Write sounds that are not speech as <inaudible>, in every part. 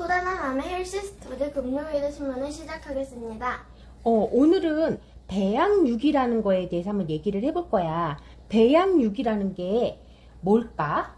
암의 헬시스트드 금요일에 신문을 시작하겠습니다. 어, 오늘은 배양육이라는 거에 대해서 한번 얘기를 해볼 거야. 배양육이라는 게 뭘까?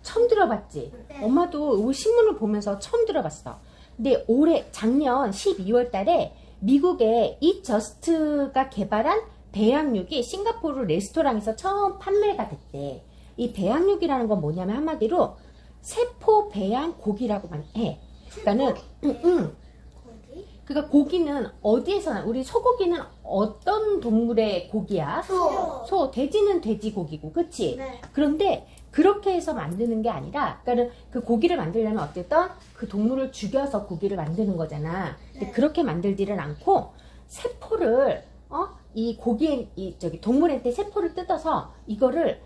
처음 들어봤지? 네. 엄마도 이 신문을 보면서 처음 들어봤어. 근데 올해, 작년 12월 달에 미국의 이저스트가 개발한 배양육이 싱가포르 레스토랑에서 처음 판매가 됐대. 이 배양육이라는 건 뭐냐면 한마디로 세포 배양 고기라고만 해. 그러니까는, 응, 응. 거기? 그러니까 고기는 어디에서 나 우리 소고기는 어떤 동물의 고기야? 소. 소, 돼지는 돼지 고기고, 그치? 네. 그런데 그렇게 해서 만드는 게 아니라, 그러니까는 그 고기를 만들려면 어쨌든 그 동물을 죽여서 고기를 만드는 거잖아. 근데 네. 그렇게 만들지를 않고 세포를 어? 이 고기에 이 저기 동물한테 세포를 뜯어서 이거를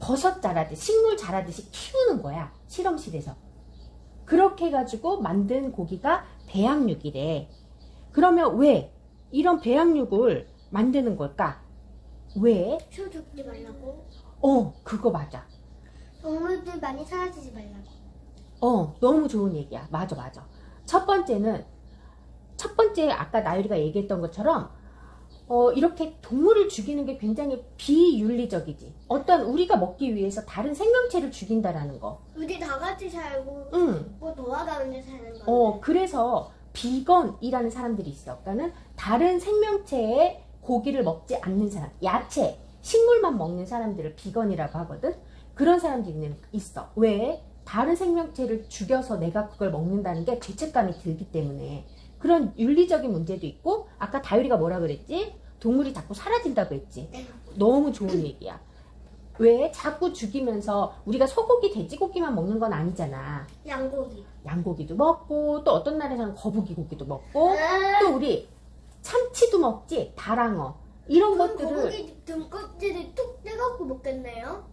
버섯 자라듯이 식물 자라듯이 키우는 거야 실험실에서 그렇게 해가지고 만든 고기가 배양육이래 그러면 왜 이런 배양육을 만드는 걸까 왜? 소 죽지 말라고. 어 그거 맞아 동물들 많이 사라지지 말라고. 어, 너무 좋은 얘기야. 맞아, 맞아. 첫 번째는, 첫 번째, 아까 나유리가 얘기했던 것처럼, 어, 이렇게 동물을 죽이는 게 굉장히 비윤리적이지. 어떤 우리가 먹기 위해서 다른 생명체를 죽인다라는 거. 우리 다 같이 살고 응. 뭐 돌아가는데 사는 건데. 어, 그래서 비건이라는 사람들이 있어. 그러니까는 다른 생명체의 고기를 먹지 않는 사람, 야채, 식물만 먹는 사람들을 비건이라고 하거든. 그런 사람들이 있어. 왜? 다른 생명체를 죽여서 내가 그걸 먹는다는 게 죄책감이 들기 때문에 그런 윤리적인 문제도 있고 아까 다유리가 뭐라 그랬지? 동물이 자꾸 사라진다고 했지. 네. 너무 좋은 얘기야. 왜 자꾸 죽이면서 우리가 소고기, 돼지고기만 먹는 건 아니잖아. 양고기. 양고기도 먹고 또 어떤 날에서는 거북이 고기도 먹고 아, 또 우리 참치도 먹지 다랑어 이런 그럼 것들을 거북이 등껍질을 툭 떼갖고 먹겠네요.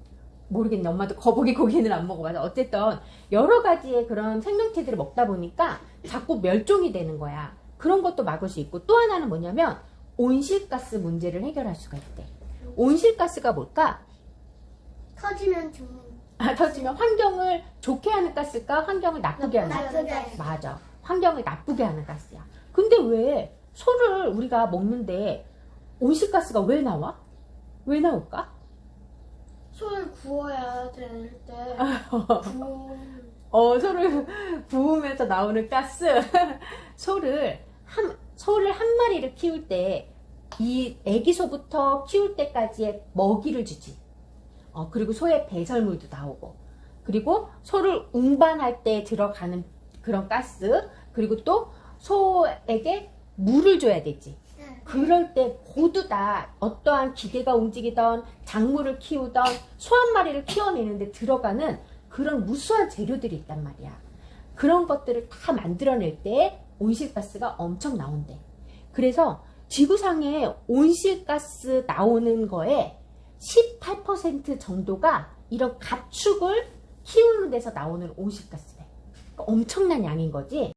모르겠네 엄마도 거북이 고기는 안 먹어봐서 어쨌든 여러 가지의 그런 생명체들을 먹다 보니까 자꾸 멸종이 되는 거야 그런 것도 막을 수 있고 또 하나는 뭐냐면 온실가스 문제를 해결할 수가 있대 온실가스가 뭘까? 터지면 죽는. 아, 터지면 환경을 좋게 하는 가스일까 환경을 나쁘게 하는 가스 맞아. 환경을 나쁘게 하는 가스야. 근데 왜 소를 우리가 먹는데 온실가스가 왜 나와? 왜 나올까? 소를 구워야 될 때. 구워. <laughs> 어, 소를 구우면서 나오는 가스. <laughs> 소를 한, 소를 한 마리를 키울 때, 이 애기 소부터 키울 때까지의 먹이를 주지. 어, 그리고 소의 배설물도 나오고. 그리고 소를 운반할 때 들어가는 그런 가스. 그리고 또 소에게 물을 줘야 되지. 네. 그럴 때 모두 다 어떠한 기계가 움직이던 작물을 키우던 소 한 마리를 키워내는데 들어가는 그런 무수한 재료들이 있단 말이야. 그런 것들을 다 만들어낼 때 온실가스가 엄청 나온대. 그래서 지구상에 온실가스 나오는 거에 18% 정도가 이런 가축을 키우는 데서 나오는 온실가스래. 그러니까 엄청난 양인 거지.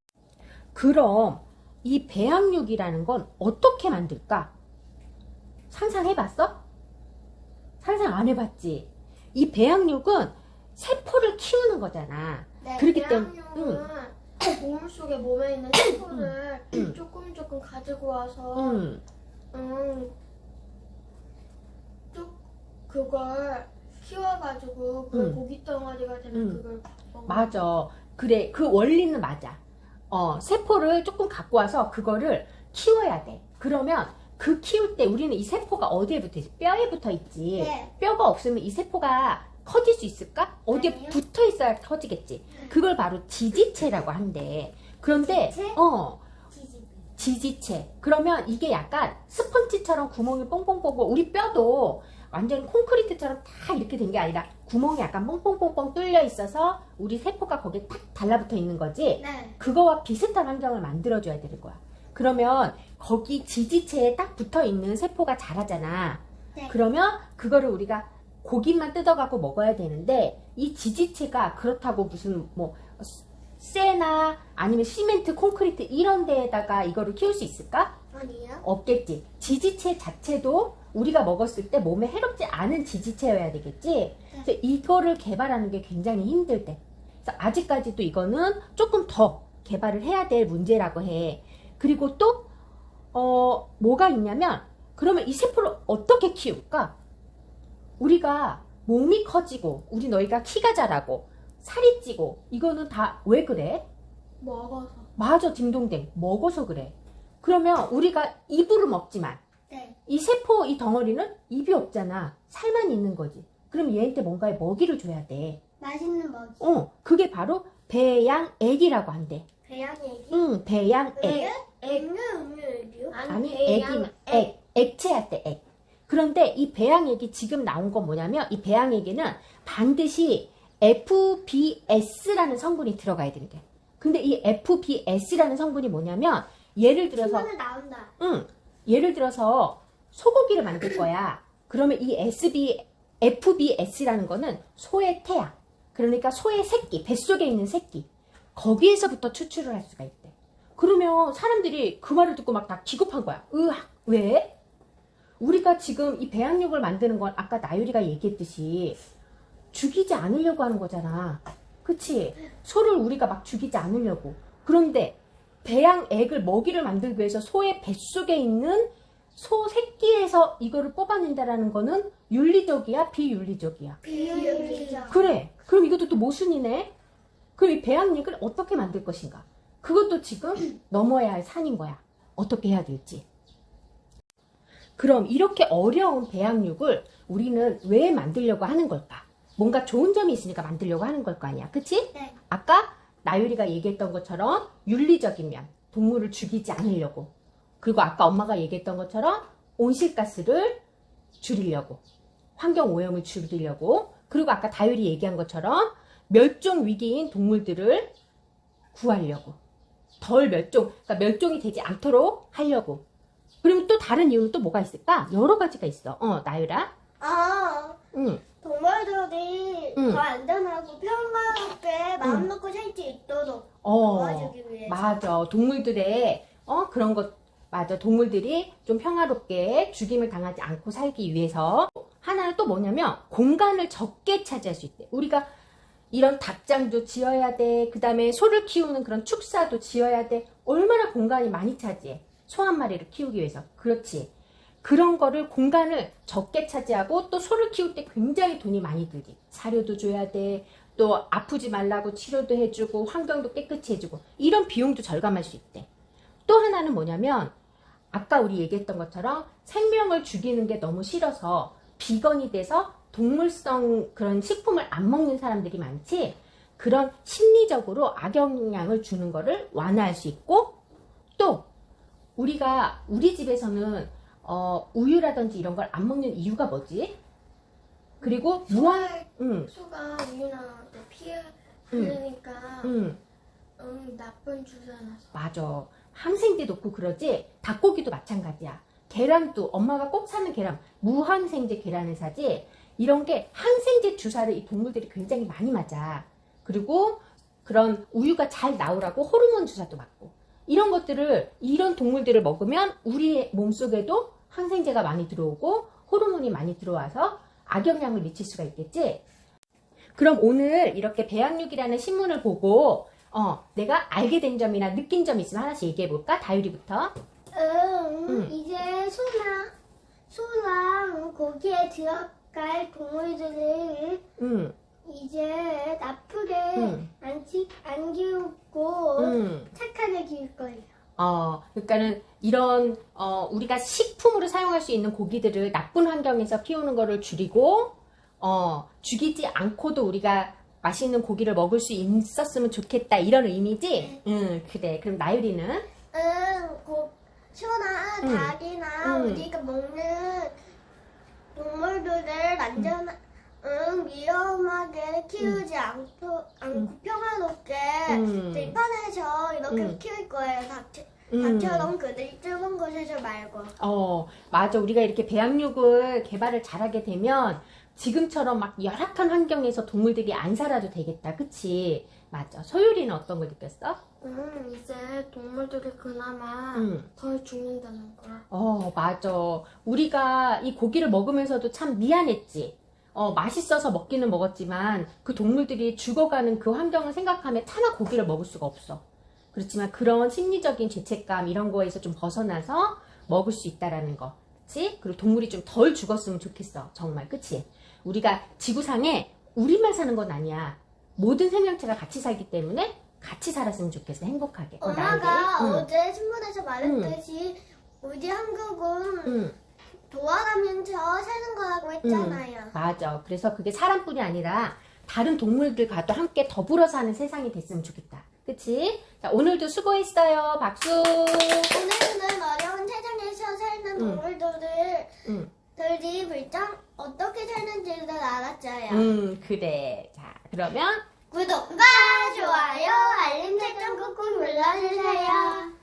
그럼 이 배양육이라는 건 어떻게 만들까? 상상해봤어? 상상 안 해봤지? 이 배양육은 세포를 키우는 거잖아. 네, 그렇기 때문에- 대 동물 속에 몸에 있는 세포를 조금 조금 가지고 와서 음, 음, 쭉 그걸 키워가지고 그 음. 고기 덩어리가 되면 음. 그걸 먹어. 맞아. 그래, 그 원리는 맞아. 어, 세포를 조금 갖고 와서 그거를 키워야 돼. 그러면 그 키울 때 우리는 이 세포가 어디에 붙어 있지? 뼈에 붙어 있지. 네. 뼈가 없으면 이 세포가 커질 수 있을까? 어디에 아니요. 붙어 있어야 커지겠지. 그걸 바로 지지체라고 한대. 그런데, 지지체? 어. 지지체. 그러면 이게 약간 스펀지처럼 구멍이 뽕뽕 보고 우리 뼈도 완전 콘크리트처럼 다 이렇게 된 게 아니라 구멍이 약간 뽕뽕뽕뽕 뚫려 있어서 우리 세포가 거기에 탁 달라붙어 있는 거지. 네. 그거와 비슷한 환경을 만들어줘야 되는 거야. 그러면 거기 지지체에 딱 붙어 있는 세포가 자라잖아. 네. 그러면 그거를 우리가 고기만 뜯어갖고 먹어야 되는데 이 지지체가 그렇다고 무슨 뭐 쇠나 아니면 시멘트, 콘크리트 이런 데에다가 이거를 키울 수 있을까? 아니요. 없겠지. 지지체 자체도 우리가 먹었을 때 몸에 해롭지 않은 지지체여야 되겠지. 그래서 이거를 개발하는 게 굉장히 힘들대. 그래서 아직까지도 이거는 조금 더 개발을 해야 될 문제라고 해. 그리고 또, 어, 뭐가 있냐면, 그러면 이 세포를 어떻게 키울까? 우리가 몸이 커지고, 우리 너희가 키가 자라고, 살이 찌고, 이거는 다 왜 그래? 먹어서. 맞아, 딩동댕. 먹어서 그래. 그러면 우리가 입으로 먹지만, 네. 이 세포, 이 덩어리는 입이 없잖아. 살만 있는 거지. 그럼 얘한테 뭔가의 먹이를 줘야 돼. 맛있는 먹이. 어, 그게 바로 배양액이라고 한대. 배양 얘기. 응, 배양액. 액류 음료 얘기요? 아니, 액이, 액. 액체할 때 액. 그런데 이 배양액이 지금 나온 건 뭐냐면, 이 배양액에는 반드시 FBS라는 성분이 들어가야 된대. 근데 이 FBS라는 성분이 뭐냐면, 예를 들어서. 응, 예를 들어서 소고기를 만들 거야. 그러면 이 SB, FBS라는 거는 소의 태아. 그러니까 소의 새끼, 뱃속에 있는 새끼. 거기에서부터 추출을 할 수가 있대. 그러면 사람들이 그 말을 듣고 막 다 기겁한 거야. 으악, 왜? 우리가 지금 이 배양육을 만드는 건 아까 나유리가 얘기했듯이 죽이지 않으려고 하는 거잖아. 그치? 소를 우리가 막 죽이지 않으려고. 그런데 배양액을 먹이를 만들기 위해서 소의 뱃속에 있는 소 새끼에서 이거를 뽑아낸다라는 거는 윤리적이야, 비윤리적이야? 비율이죠. 그래. 그럼 이것도 또 모순이네. 그럼 이 배양육을 어떻게 만들 것인가? 그것도 지금 넘어야 할 산인 거야. 어떻게 해야 될지. 그럼 이렇게 어려운 배양육을 우리는 왜 만들려고 하는 걸까? 뭔가 좋은 점이 있으니까 만들려고 하는 걸 거 아니야. 그치? 네. 아까 나유리가 얘기했던 것처럼 윤리적인 면, 동물을 죽이지 않으려고. 그리고 아까 엄마가 얘기했던 것처럼 온실가스를 줄이려고. 환경 오염을 줄이려고. 그리고 아까 다율이 얘기한 것처럼 멸종 위기인 동물들을 구하려고. 덜 멸종, 그러니까 멸종이 되지 않도록 하려고. 그리고 또 다른 이유는 또 뭐가 있을까? 여러 가지가 있어. 어, 나유라. 아, 응, 동물들이 응. 더 안전하고 평화롭게 마음 놓고 살 수 있도록 어. 도와주기 위해서. 맞아. 동물들의, 어, 그런 것, 맞아. 동물들이 좀 평화롭게 죽임을 당하지 않고 살기 위해서. 하나는 또 뭐냐면, 공간을 적게 차지할 수 있대. 우리가 이런 닭장도 지어야 돼. 그 다음에 소를 키우는 그런 축사도 지어야 돼. 얼마나 공간이 많이 차지해. 소 한 마리를 키우기 위해서. 그렇지. 그런 거를 공간을 적게 차지하고 또 소를 키울 때 굉장히 돈이 많이 들지. 사료도 줘야 돼. 또 아프지 말라고 치료도 해주고 환경도 깨끗이 해주고 이런 비용도 절감할 수 있대. 또 하나는 뭐냐면 아까 우리 얘기했던 것처럼 생명을 죽이는 게 너무 싫어서 비건이 돼서 동물성 그런 식품을 안 먹는 사람들이 많지. 그런 심리적으로 악영향을 주는 거를 완화할 수 있고 또 우리가 우리 집에서는 어, 우유라든지 이런 걸 안 먹는 이유가 뭐지? 그리고 무한 응, 소가 우유나 피해 응. 흘리니까 응. 음, 나쁜 주사나서. 맞아. 항생제 넣고 그러지. 닭고기도 마찬가지야. 계란도 엄마가 꼭 사는 계란, 무항생제 계란을 사지. 이런 게 항생제 주사를 이 동물들이 굉장히 많이 맞아. 그리고 그런 우유가 잘 나오라고 호르몬 주사도 맞고. 이런 것들을 이런 동물들을 먹으면 우리 몸속에도 항생제가 많이 들어오고 호르몬이 많이 들어와서 악영향을 미칠 수가 있겠지. 그럼 오늘 이렇게 배양육이라는 신문을 보고 어, 내가 알게 된 점이나 느낀 점 있으면 하나씩 얘기해 볼까? 다유리부터. 응, 응. 이제 소나 소랑 거기에 들어갈 동물들을 응, 이제 나쁘게 응, 안, 치, 안 키우고 응. 착하게 키울 거예요. 어, 그러니까는 이런 어, 우리가 식품으로 사용할 수 있는 고기들을 나쁜 환경에서 키우는 거를 줄이고 어, 죽이지 않고도 우리가 맛있는 고기를 먹을 수 있었으면 좋겠다 이런 의미지? 응, 그래. 그럼 나유리는 응, 고, 소나 응. 닭이나 응. 우리가 먹는 동물들을 안전, 응, 위험하게 키우지 않고, 않고 평화롭게 음. 들판에서 이렇게 음. 키울 거예요. 닭, 음. 닭처럼 그들 좁은 곳에서 말고. 어, 맞아. 우리가 이렇게 배양육을 개발을 잘하게 되면 지금처럼 막 열악한 환경에서 동물들이 안 살아도 되겠다. 그치? 맞아. 소율이는 어떤 걸 느꼈어? 음, 이제 동물들이 그나마 응. 덜 죽는다는 걸. 어, 맞아. 우리가 이 고기를 먹으면서도 참 미안했지. 어, 맛있어서 먹기는 먹었지만 그 동물들이 죽어가는 그 환경을 생각하면 차마 고기를 먹을 수가 없어. 그렇지만 그런 심리적인 죄책감 이런 거에서 좀 벗어나서 먹을 수 있다라는 거. 그치? 그리고 동물이 좀 덜 죽었으면 좋겠어. 정말. 그치? 우리가 지구상에 우리만 사는 건 아니야. 모든 생명체가 같이 살기 때문에 같이 살았으면 좋겠어. 행복하게. 어, 엄마가. 응. 어제 신문에서 말했듯이 우리 한국은 응. 도와가면서 사는 거라고 했잖아요. 맞아. 그래서 그게 사람뿐이 아니라 다른 동물들과도 함께 더불어 사는 세상이 됐으면 좋겠다. 그치? 자, 오늘도 수고했어요. 박수. 오늘은 어려운 세상에서 사는 응. 동물들을 응. 들이 불정 어떻게 사는지를 알았어요. 음, 그래. 자, 그러면 구독과 좋아요, 알림 설정 꾹꾹 눌러주세요.